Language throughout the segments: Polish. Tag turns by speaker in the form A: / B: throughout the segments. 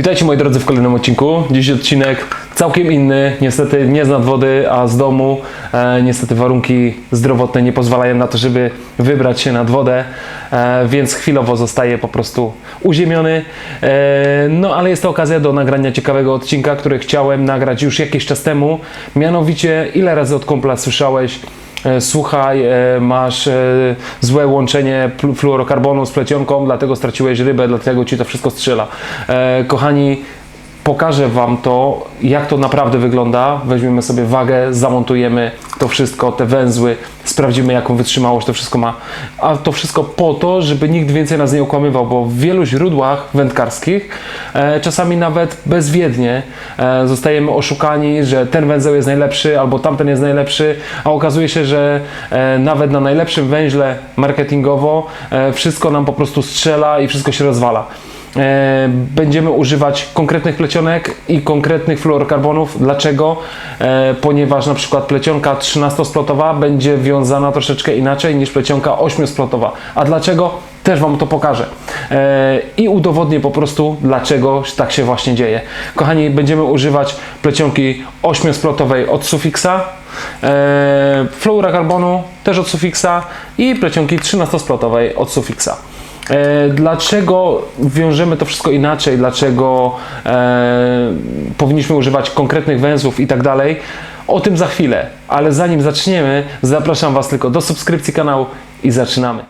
A: Witajcie moi drodzy w kolejnym odcinku. Dziś odcinek całkiem inny, niestety nie z nadwody, a z domu. E, niestety warunki zdrowotne nie pozwalają na to, żeby wybrać się nad wodę, e, więc chwilowo zostaje po prostu uziemiony. E, no ale jest to okazja do nagrania ciekawego odcinka, który chciałem nagrać już jakiś czas temu. Mianowicie, ile razy od kumpla słyszałeś, Słuchaj, e, masz e, złe łączenie fluorokarbonu z plecionką, dlatego straciłeś rybę, dlatego ci to wszystko strzela. E, Kochani, pokażę Wam to, jak to naprawdę wygląda. Weźmiemy sobie wagę, zamontujemy to wszystko, te węzły, sprawdzimy jaką wytrzymałość to wszystko ma. A to wszystko po to, żeby nikt więcej nas nie okłamywał, bo w wielu źródłach wędkarskich, e, czasami nawet bezwiednie, e, zostajemy oszukani, że ten węzeł jest najlepszy albo tamten jest najlepszy, a okazuje się, że e, nawet na najlepszym węźle marketingowo e, wszystko nam po prostu strzela i wszystko się rozwala. E, Będziemy używać konkretnych plecionek i konkretnych fluorokarbonów. Dlaczego? E, Ponieważ na przykład plecionka 13-splotowa będzie wiązana troszeczkę inaczej niż plecionka 8-splotowa. A dlaczego? Też Wam to pokażę. E, I udowodnię po prostu, dlaczego tak się właśnie dzieje. Kochani, będziemy używać plecionki 8-splotowej od Suffixa, e, fluorokarbonu też od Suffixa i plecionki 13-splotowej od Suffixa. E, Dlaczego wiążemy to wszystko inaczej? Dlaczego e, powinniśmy używać konkretnych węzłów i tak dalej? O tym za chwilę, ale zanim zaczniemy, zapraszam Was tylko do subskrypcji kanału i zaczynamy.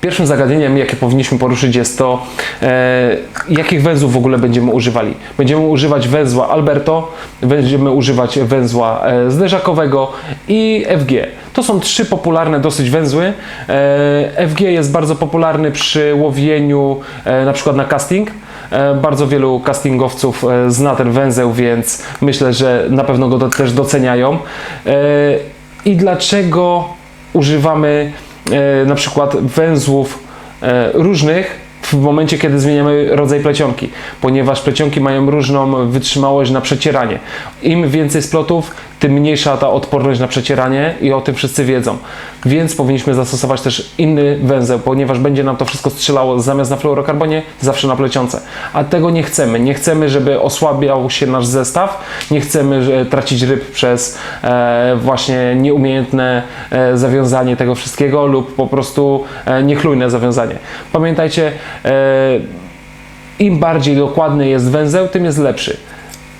A: Pierwszym zagadnieniem, jakie powinniśmy poruszyć, jest to, e, jakich węzłów w ogóle będziemy używali. Będziemy używać węzła Alberto, będziemy używać węzła e, zderzakowego i FG. To są trzy popularne dosyć węzły. E, FG jest bardzo popularny przy łowieniu e, na przykład na casting. E, Bardzo wielu castingowców e, zna ten węzeł, więc myślę, że na pewno go do, też doceniają. E, I dlaczego używamy na przykład węzłów e, różnych w momencie, kiedy zmieniamy rodzaj plecionki, ponieważ plecionki mają różną wytrzymałość na przecieranie. Im więcej splotów, tym mniejsza ta odporność na przecieranie i o tym wszyscy wiedzą. Więc powinniśmy zastosować też inny węzeł, ponieważ będzie nam to wszystko strzelało zamiast na fluorokarbonie, zawsze na plecionce. A tego nie chcemy. Nie chcemy, żeby osłabiał się nasz zestaw, nie chcemy tracić ryb przez e, właśnie nieumiejętne e, zawiązanie tego wszystkiego lub po prostu e, niechlujne zawiązanie. Pamiętajcie, e, im bardziej dokładny jest węzeł, tym jest lepszy.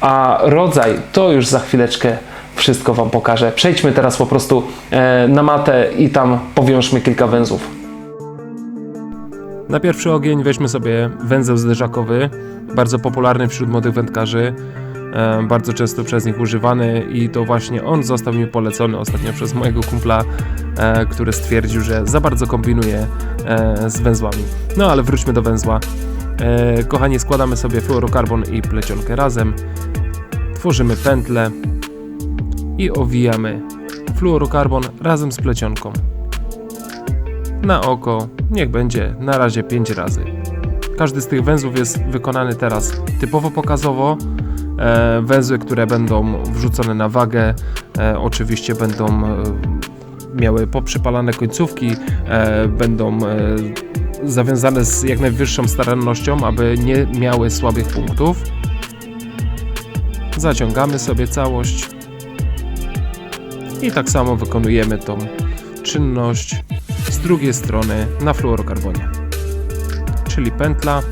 A: A rodzaj to już za chwileczkę wszystko Wam pokażę. Przejdźmy teraz po prostu e, na matę i tam powiążmy kilka węzłów. Na pierwszy ogień weźmy sobie węzeł zderzakowy, bardzo popularny wśród młodych wędkarzy, e, bardzo często przez nich używany i to właśnie on został mi polecony ostatnio przez mojego kumpla, e, który stwierdził, że za bardzo kombinuje z węzłami. No ale wróćmy do węzła. Kochani, składamy sobie fluorokarbon i plecionkę razem, tworzymy pętlę i owijamy fluorokarbon razem z plecionką. Na oko niech będzie na razie 5 razy. Każdy z tych węzłów jest wykonany teraz typowo pokazowo. E, węzły, które będą wrzucone na wagę, e, oczywiście będą e, miały poprzypalane końcówki, e, będą e, zawiązane z jak najwyższą starannością, aby nie miały słabych punktów. Zaciągamy sobie całość i tak samo wykonujemy tą czynność z drugiej strony na fluorokarbonie. Czyli pętla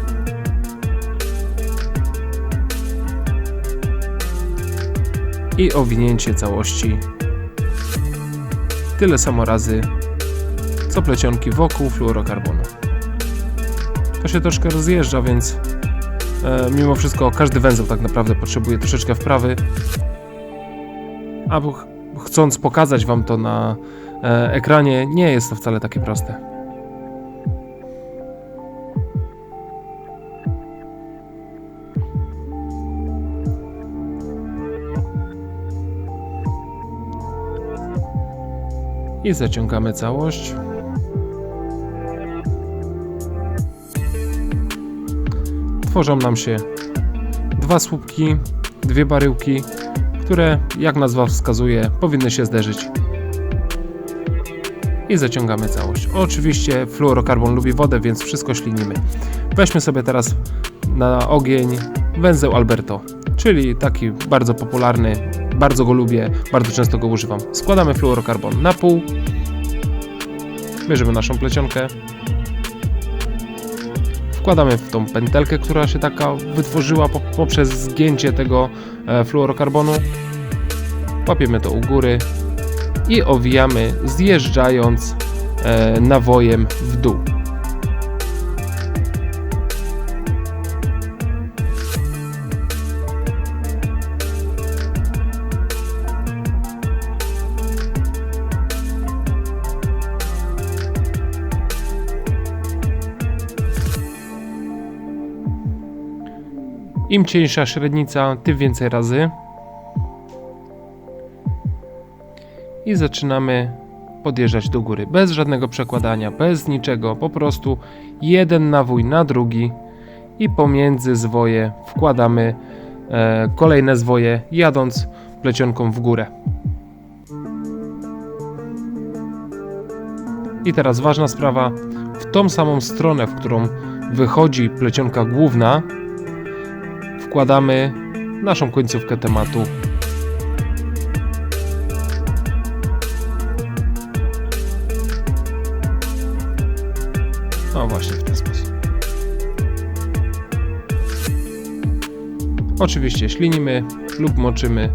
A: i owinięcie całości tyle samo razy co plecionki wokół fluorokarbonu. To się troszkę rozjeżdża, więc e, mimo wszystko każdy węzeł tak naprawdę potrzebuje troszeczkę wprawy. A bo ch- chcąc pokazać Wam to na e, ekranie, nie jest to wcale takie proste. I zaciągamy całość. Tworzą nam się dwa słupki, dwie baryłki, które, jak nazwa wskazuje, powinny się zderzyć. I zaciągamy całość. Oczywiście fluorokarbon lubi wodę, więc wszystko ślinimy. Weźmy sobie teraz na ogień
B: węzeł Alberto, czyli taki bardzo popularny, bardzo go lubię, bardzo często go używam. Składamy fluorokarbon na pół, bierzemy naszą plecionkę, wkładamy w tą pętelkę, która się taka wytworzyła po, poprzez zgięcie tego e, fluorokarbonu, łapiemy to u góry i owijamy zjeżdżając e, nawojem w dół. Im cieńsza średnica, tym więcej razy. I zaczynamy podjeżdżać do góry. Bez żadnego przekładania, bez niczego. Po prostu jeden nawój na drugi i pomiędzy zwoje wkładamy e, kolejne zwoje, jadąc plecionką w górę. I teraz ważna sprawa. W tą samą stronę, w którą wychodzi plecionka główna, wkładamy naszą końcówkę tematu. No właśnie w ten sposób. Oczywiście ślinimy lub moczymy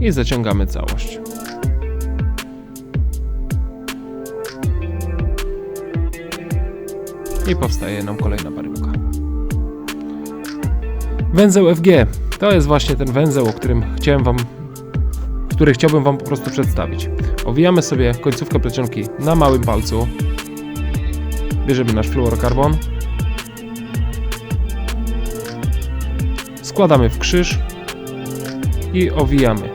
B: i zaciągamy całość. I powstaje nam kolejna baryłka. Węzeł FG to jest właśnie ten węzeł, o którym chciałem wam, który chciałbym wam po prostu przedstawić. Owijamy sobie końcówkę plecionki na małym palcu. Bierzemy nasz fluorokarbon. Składamy w krzyż i owijamy.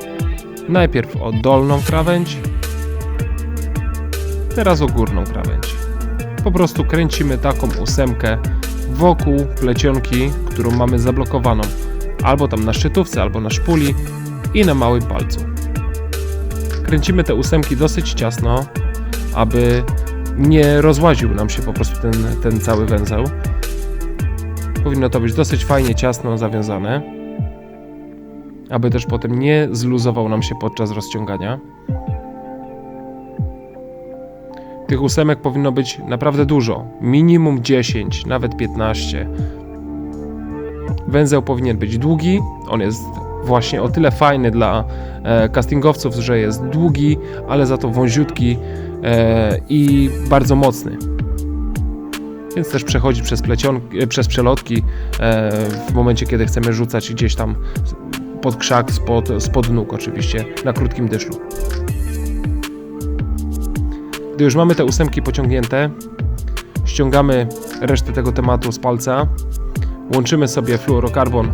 B: Najpierw o dolną krawędź, teraz o górną krawędź. Po prostu kręcimy taką ósemkę wokół plecionki, którą mamy zablokowaną albo tam na szczytówce, albo na szpuli i na małym palcu. Kręcimy te ósemki dosyć ciasno, aby nie rozłaził nam się po prostu ten, ten cały węzeł. Powinno to być dosyć fajnie ciasno zawiązane, aby też potem nie zluzował nam się podczas rozciągania. Tych ósemek powinno być naprawdę dużo, minimum 10, nawet 15. Węzeł powinien być długi, on jest właśnie o tyle fajny dla e, castingowców, że jest długi, ale za to wąziutki e, i bardzo mocny. Więc też przechodzi przez, plecionki, e, przez przelotki e, w momencie, kiedy chcemy rzucać gdzieś tam pod krzak, spod, spod nóg oczywiście, na krótkim dyszlu. Gdy już mamy te ósemki pociągnięte, ściągamy resztę tego tematu z palca, łączymy sobie fluorokarbon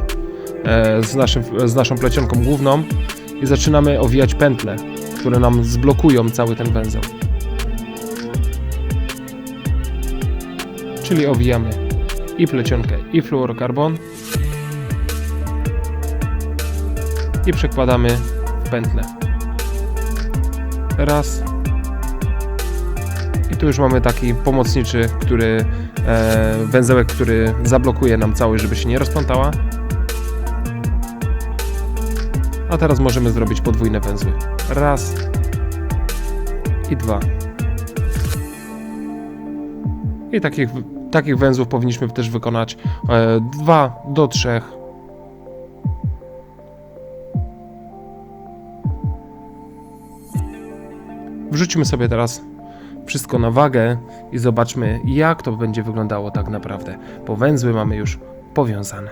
B: e, z, naszym, z naszą plecionką główną i zaczynamy owijać pętle, które nam zblokują cały ten węzeł. Czyli owijamy i plecionkę, i fluorokarbon i przekładamy w pętlę. Raz, i tu już mamy taki pomocniczy, który e, węzełek, który zablokuje nam całość, żeby się nie rozplątała. A teraz możemy zrobić podwójne węzły. Raz i dwa. I takich, takich węzłów powinniśmy też wykonać e, dwa do trzech. Wrzućmy sobie teraz wszystko na wagę i zobaczmy, jak to będzie wyglądało tak naprawdę, bo węzły mamy już powiązane.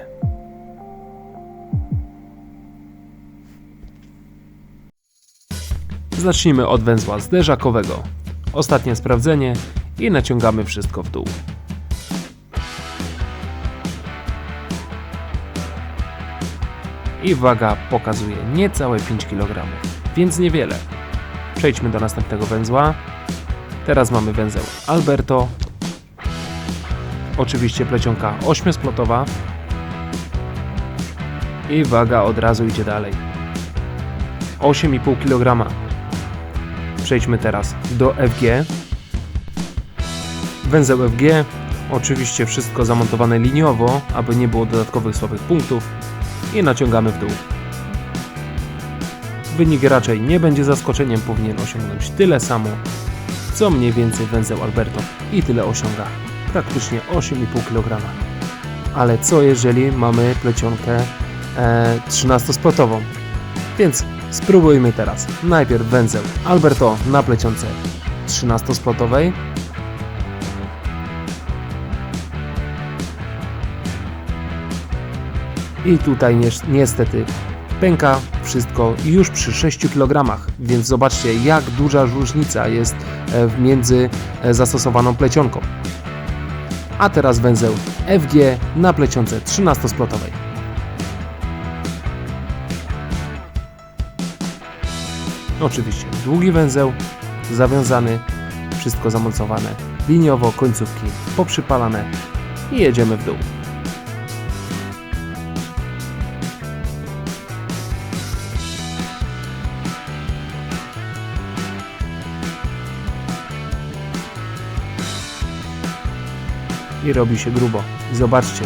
B: Zacznijmy od węzła zderzakowego. Ostatnie sprawdzenie i naciągamy wszystko w dół. I waga pokazuje niecałe 5 kg, więc niewiele. Przejdźmy do następnego węzła. Teraz mamy węzeł Alberto. Oczywiście plecionka ośmiosplotowa. I waga od razu idzie dalej. 8,5 kg. Przejdźmy teraz do FG. Węzeł FG Oczywiście wszystko zamontowane liniowo, aby nie było dodatkowych słabych punktów i naciągamy w dół. Wynik raczej nie będzie zaskoczeniem, powinien osiągnąć tyle samo, co mniej więcej węzeł Alberto i tyle osiąga, praktycznie 8,5 kg. Ale co jeżeli mamy plecionkę e, 13-splotową? Więc spróbujmy teraz. Najpierw węzeł Alberto na plecionce 13-splotowej. I tutaj nies- niestety pęka wszystko już przy 6 kg, więc zobaczcie jak duża różnica jest e, między e, zastosowaną plecionką. A teraz węzeł FG na plecionce 13-splotowej. Oczywiście długi węzeł, zawiązany, wszystko zamocowane liniowo, końcówki poprzypalane i jedziemy w dół. I robi się grubo. Zobaczcie,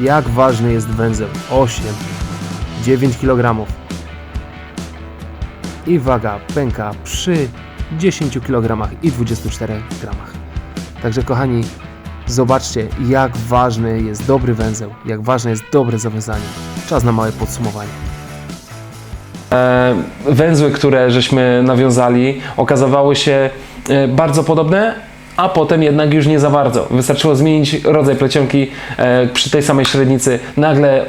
B: jak ważny jest węzeł. 8, 9 kg. I waga pęka przy 10 kg i 24 gramach. Także kochani, zobaczcie jak ważny jest dobry węzeł, jak ważne jest dobre zawiązanie. Czas na małe podsumowanie.
A: E, węzły, które żeśmy nawiązali, okazywały się e, bardzo podobne, a potem jednak już nie za bardzo. Wystarczyło zmienić rodzaj plecionki e, przy tej samej średnicy. Nagle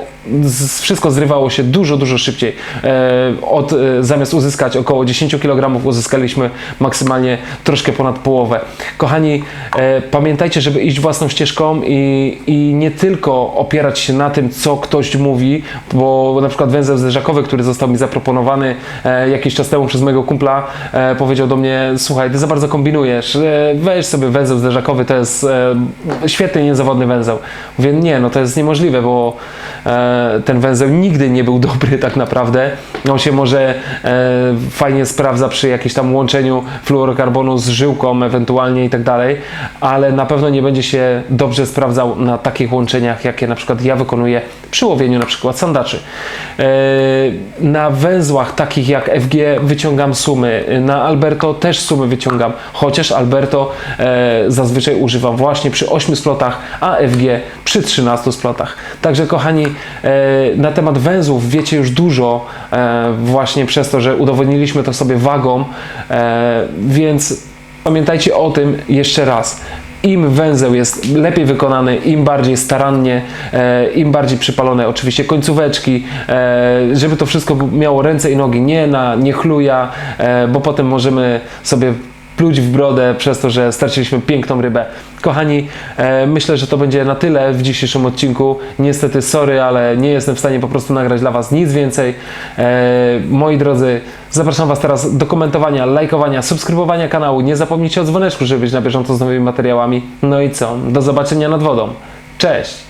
A: wszystko zrywało się dużo, dużo szybciej. E, od, e, zamiast uzyskać około 10 kg, uzyskaliśmy maksymalnie troszkę ponad połowę. Kochani, e, pamiętajcie, żeby iść własną ścieżką i, i nie tylko opierać się na tym, co ktoś mówi, bo na przykład węzeł zderzakowy, który został mi zaproponowany jakiś czas temu przez mojego kumpla, powiedział do mnie, słuchaj, ty za bardzo kombinujesz, weź sobie węzeł zderzakowy, to jest świetny, niezawodny węzeł. Mówię, nie, no to jest niemożliwe, bo ten węzeł nigdy nie był dobry tak naprawdę. On się może e, fajnie sprawdza przy jakimś tam łączeniu fluorokarbonu z żyłką ewentualnie i tak dalej, ale na pewno nie będzie się dobrze sprawdzał na takich łączeniach, jakie na przykład ja wykonuję przy łowieniu na przykład sandaczy. E, na węzłach takich jak FG wyciągam sumy, na Alberto też sumy wyciągam, chociaż Alberto e, zazwyczaj używam właśnie przy 8 splotach, a FG przy 13 splotach. Także kochani, na temat węzłów wiecie już dużo e, właśnie przez to, że udowodniliśmy to sobie wagą, e, więc pamiętajcie o tym jeszcze raz. Im węzeł jest lepiej wykonany, im bardziej starannie, e, im bardziej przypalone oczywiście końcóweczki, e, żeby to wszystko miało ręce i nogi, nie na nie chluja, e, bo potem możemy sobie pluć w brodę przez to, że straciliśmy piękną rybę. Kochani, e, myślę, że to będzie na tyle w dzisiejszym odcinku. Niestety, sorry, ale nie jestem w stanie po prostu nagrać dla Was nic więcej. E, moi drodzy, zapraszam Was teraz do komentowania, lajkowania, subskrybowania kanału. Nie zapomnijcie o dzwoneczku, żeby być na bieżąco z nowymi materiałami. No i co? Do zobaczenia nad wodą. Cześć!